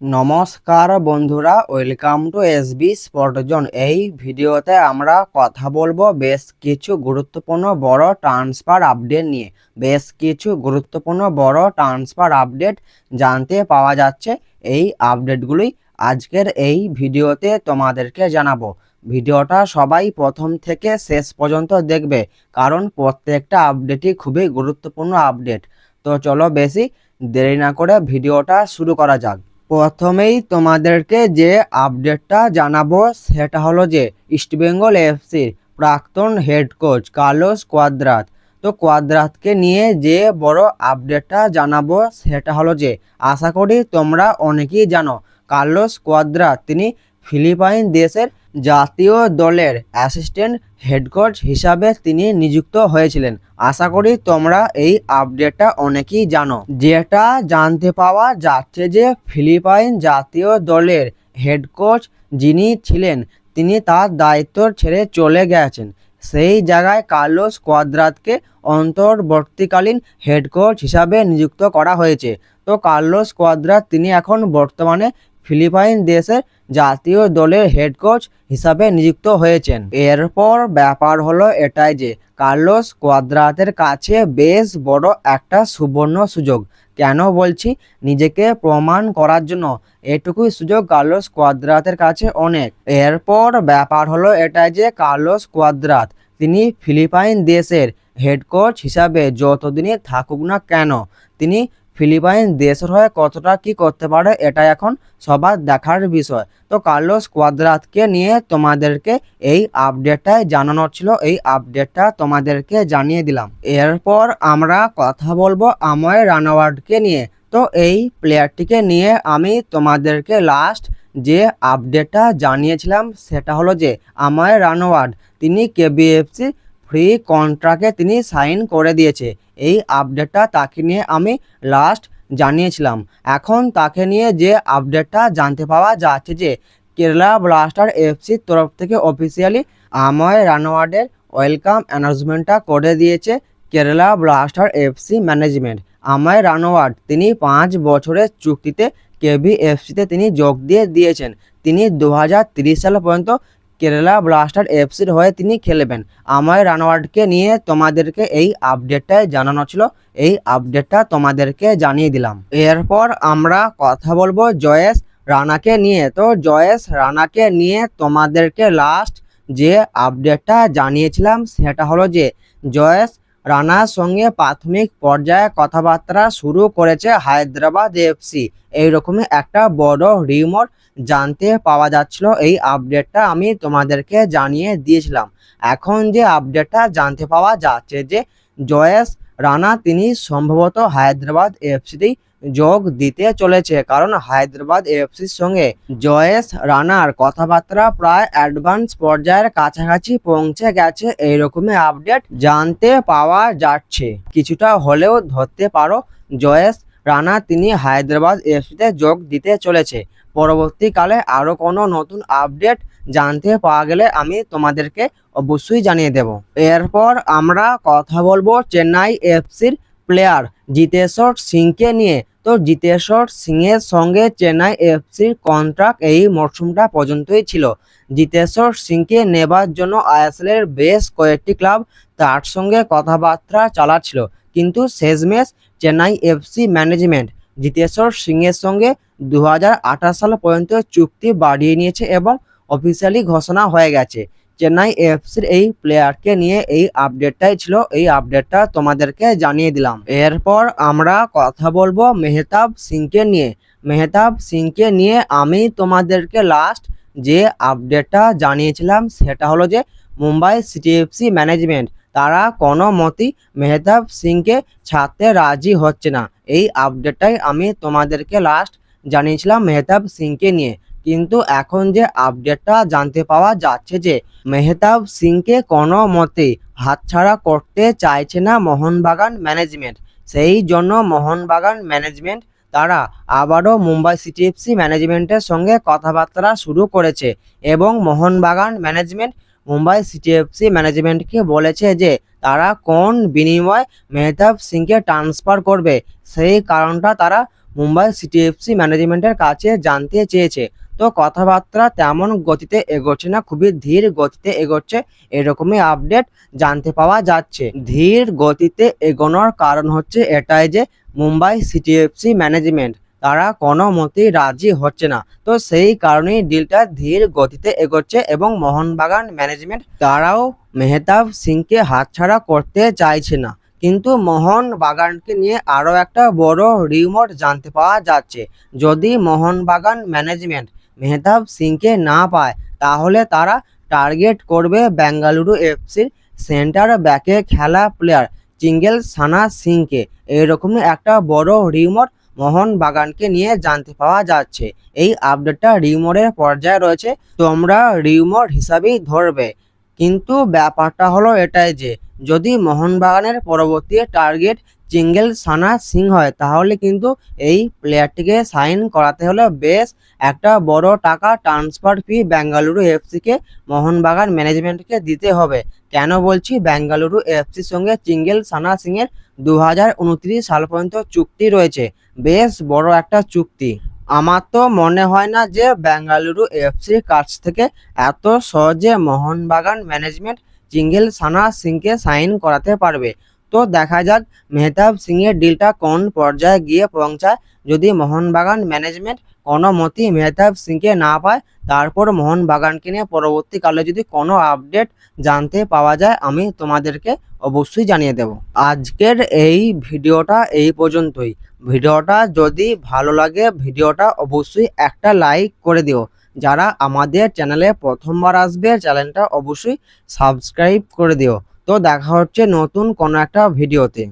নমস্কার বন্ধুরা welcome to S B স্পটজন এই ভিডিওতে আমরা কথা বলব বেশ কিছু গুরুত্বপূর্ণ বড় ট্রান্সফার আপডেট নিয়ে। বেশ কিছু গুরুত্বপূর্ণ বড় ট্রান্সফার আপডেট জানতে পাওয়া যাচ্ছে। এই আপডেটগুলি আজকের এই ভিডিওতে তোমাদেরকে জানাব। ভিডিওটা সবাই প্রথম থেকে শেষ পর্যন্ত দেখবে, কারণ প্রত্যেকটা আপডেটই খুবই গুরুত্বপূর্ণ আপডেট তো চলো বেশি দেরি না করে ভিডিওটা শুরু করা যাক। প্রথমেই তোমাদেরকে যে আপডেটটা জানাব সেটা হলো যে ইস্টবেঙ্গল এফসির প্রাক্তন হেড কোচ কার্লোস কোয়াদ্রাত। তো কোয়াদ্রাতকে নিয়ে যে বড় আপডেটটা জানাব সেটা হলো যে আশা করি তোমরা অনেকেই জানো কার্লোস কোয়াদ্রাত তিনি ফিলিপাইন দেশের জাতীয় দলের অ্যাসিস্ট্যান্ট হেড কোচ হিসাবে তিনি নিযুক্ত হয়েছিলেন। আশা করি তোমরা এই আপডেটটা অনেকেই জানো। যেটা জানতে পাওয়া যাচ্ছে যে ফিলিপাইন জাতীয় দলের হেড কোচ যিনি ছিলেন, তিনি তার দায়িত্ব ছেড়ে চলে গেছেন। সেই জায়গায় কার্লোস কোয়াদ্রাতকে অন্তর্বর্তীকালীন হেড কোচ হিসাবে নিযুক্ত করা হয়েছে। তো কার্লোস কোয়াদ্রাত তিনি এখন বর্তমানে ফিলিপাইন দেশের জাতীয় দলের হেড কোচ হিসাবে নিযুক্ত হয়েছেন। এরপর ব্যাপার হলো এটাই যে, কার্লোস কোয়াদ্রাতের কাছে বেশ বড় একটা সুবর্ণ সুযোগ। কেন বলছি? নিজেকে প্রমাণ করার জন্য। এটুকুই সুযোগ কার্লোস কোয়াদ্রাতের কাছে অনেক। এরপর ব্যাপার হলো এটাই যে, কার্লোস কোয়াদ্রাত, তিনি ফিলিপাইন দেশের হেড কোচ হিসাবে যতদিনই থাকুক না কেন, তিনি ফিলিপাইন দেশের হয়ে কতটা কি করতে পারে, এটা এখন সবার দেখার বিষয়। তো কার্লোস কোয়াদ্রাতকে নিয়ে তোমাদেরকে এই আপডেটটাই জানানোর ছিল, এই আপডেটটা তোমাদেরকে জানিয়ে দিলাম। এরপর আমরা কথা বলব আময় রানাওয়ার্ডকে নিয়ে। তো এই প্লেয়ারটিকে নিয়ে আমি তোমাদেরকে লাস্ট যে আপডেটটা জানিয়েছিলাম, সেটা হলো যে আমায় রানওয়ার্ড তিনি কেবিএফসি ফ্রি কন্ট্রাক্টে তিনি সাইন করে দিয়েছে। এই আপডেটটা তাকে নিয়ে আমি লাস্ট জানিয়েছিলাম। এখন তাকে নিয়ে যে আপডেটটা জানতে পাওয়া যাচ্ছে যে কেরালা ব্লাস্টার এফসির তরফ থেকে অফিসিয়ালি আময় রানওয়ার্ডের ওয়েলকাম অ্যানাউন্সমেন্টটা করে দিয়েছে কেরালা ব্লাস্টার এফসি ম্যানেজমেন্ট আমায় রানওয়ার্ড তিনি পাঁচ বছরের চুক্তিতে কেবিএফসিতে তিনি যোগ দিয়ে দিয়েছেন। তিনি দু সাল পর্যন্ত কেরালা ব্লাস্টার এফসির হয়ে তিনি খেলবেন। আমায় রানওয়ার্ডকে নিয়ে তোমাদেরকে এই আপডেটটাই জানানো ছিল। এই আপডেটটা তোমাদেরকে জানিয়ে দিলাম। এরপর আমরা কথা বলব জয়েশ রানাকে নিয়ে। তো জয়েশ রানাকে নিয়ে তোমাদেরকে লাস্ট যে আপডেটটা জানিয়েছিলাম সেটা হলো যে জয়েশ রানার সঙ্গে প্রাথমিক পর্যায়ে কথাবার্তা শুরু করেছে হায়দ্রাবাদ এফসি। এইরকমই একটা বড় রিমোট জানতে পাওয়া যাচ্ছিল এই আপডেটটা আমি তোমাদেরকে জানিয়ে দিয়েছিলাম। এখন যে আপডেটটা জানতে পাওয়া যাচ্ছে যে জয়েশ রানা তিনি সম্ভবত হায়দ্রাবাদ এফসিতেই যোগ দিতে চলেছে। কারণ হায়দ্রাবাদ এফসির সঙ্গে জয়েশ রানার কথাবার্তা প্রায় অ্যাডভান্স পর্যায়ের কাছাকাছি পৌঁছে গেছে এইরকমই আপডেট জানতে পাওয়া যাচ্ছে। কিছুটা হলেও ধরতে পারো, জয়েশ রানা তিনি হায়দ্রাবাদ এফসিতে যোগ দিতে চলেছে। পরবর্তীকালে আরও কোনো নতুন আপডেট জানতে পাওয়া গেলে আমি তোমাদেরকে অবশ্যই জানিয়ে দেব। এরপর আমরা কথা বলব চেন্নাই এফসির প্লেয়ার জিতেশ্বর সিংকে নিয়ে। তো জিতেশ্বর সিংয়ের সঙ্গে চেন্নাই এফসির কন্ট্রাক্ট এই মরশুমটা পর্যন্তই ছিল। জিতেশ্বর সিংকে নেবার জন্য আইএসএলের বেশ কয়েকটি ক্লাব তার সঙ্গে কথাবার্তা চালাচ্ছিল। কিন্তু শেষমেশ চেন্নাই এফসি ম্যানেজমেন্ট জিতেশ্বর সিংয়ের সঙ্গে দু হাজার আঠাশ সাল পর্যন্ত চুক্তি বাড়িয়ে নিয়েছে এবং অফিসিয়ালি ঘোষণা হয়ে গেছে। চেন্নাই এফসির এই প্লেয়ারকে নিয়ে এই আপডেটটাই ছিল। এই আপডেটটা তোমাদেরকে জানিয়ে দিলাম। এরপর আমরা কথা বলব মেহতাব সিংকে নিয়ে। মেহতাব সিংকে নিয়ে আমি তোমাদেরকে লাস্ট যে আপডেটটা জানিয়েছিলাম, সেটা হলো যে মুম্বাই সিটি এফসি ম্যানেজমেন্ট তারা কোনো মতেই মেহতাব সিংকে ছাড়তে রাজি হচ্ছে না। এই আপডেটটাই আমি তোমাদেরকে লাস্ট জানিয়েছিলাম মেহতাব সিংকে নিয়ে। কিন্তু এখন যে আপডেটটা জানতে পাওয়া যাচ্ছে যে মেহতাব সিংকে কোনো মতেই হাতছাড়া করতে চাইছে না মোহনবাগান ম্যানেজমেন্ট, সেই জন্য মোহনবাগান ম্যানেজমেন্ট তারা আবারও মুম্বাই সিটি এফসি ম্যানেজমেন্টের সঙ্গে কথাবার্তা শুরু করেছে এবং Mohun Bagan management Mumbai city FC ম্যানেজমেন্টকে বলেছে যে তারা কোন বিনিময়ে মেহতাব সিংকে ট্রান্সফার করবে। সেই কারণটা তারা মুম্বাই সিটিএফসি ম্যানেজমেন্টের কাছে জানতে চেয়েছে। তো কথাবার্তা তেমন গতিতে এগোচ্ছে না, খুবই ধীর গতিতে এগোচ্ছে, এরকমই আপডেট জানতে পাওয়া যাচ্ছে। ধীর গতিতে এগোনোর কারণ হচ্ছে এটাই যে মুম্বাই সিটিএফসি ম্যানেজমেন্ট তারা কোনো মতেই রাজি হচ্ছে না। তো সেই কারণেই ডিলটা ধীর গতিতে এগোচ্ছে এবং মোহনবাগান ম্যানেজমেন্ট তারাও মেহতাব সিংকে হাতছাড়া করতে চাইছে না। কিন্তু মোহন বাগানকে নিয়ে আরও একটা বড় রিমোট জানতে পাওয়া যাচ্ছে। যদি মোহনবাগান ম্যানেজমেন্ট মেহতাব সিংকে না পায়, তাহলে তারা টার্গেট করবে বেঙ্গালুরু এফসির সেন্টার ব্যাকে খেলা প্লেয়ার চিঙ্গেল সানা সিংকে। এরকমই একটা বড় রিমোট মোহন বাগানকে নিয়ে জানতে পাওয়া যাচ্ছে। এই আপডেটটা রিউমরের পর্যায়ে রয়েছে। তোমরা রিউমর হিসাবেই ধরবে। কিন্তু ব্যাপারটা হলো এটাই যে, যদি মোহনবাগানের পরবর্তী টার্গেট চিঙ্গেল সানা সিং হয়, তাহলে কিন্তু এই প্লেয়ারটিকে সাইন করাতে হলে বেশ একটা বড় টাকা ট্রান্সফার ফি বেঙ্গালুরু এফসিকে, মোহনবাগান ম্যানেজমেন্টকে দিতে হবে। কেন বলছি? বেঙ্গালুরু এফসির সঙ্গে চিঙ্গেল সানা সিংয়ের দু হাজার উনত্রিশ সাল পর্যন্ত চুক্তি রয়েছে। বেশ বড় একটা চুক্তি। আমার তো মনে হয় না যে বেঙ্গালুরু এফসির কাছ থেকে এত সহজে মোহনবাগান ম্যানেজমেন্ট চিঙ্গেল সানা সিংকে সাইন করাতে পারবে। তো দেখা যাক, মেহতাব সিংয়ের ডিলটা কোন পর্যায়ে গিয়ে পৌঁছায়। যদি মোহনবাগান ম্যানেজমেন্ট কোনো মতেই মেহতাব সিংকে না পায়, তারপর মোহনবাগানকে নিয়ে পরবর্তীকালে যদি কোনো আপডেট জানতে পাওয়া যায়, আমি তোমাদেরকে অবশ্যই জানিয়ে দেব। আজকের এই ভিডিওটা এই পর্যন্তই। ভিডিওটা যদি ভালো লাগে, ভিডিওটা অবশ্যই একটা লাইক করে দিও। যারা আমাদের চ্যানেলে প্রথমবার আসবে চ্যানেলটা অবশ্যই সাবস্ক্রাইব করে দিও। তো দেখা হচ্ছে নতুন কোনো একটা ভিডিওতে।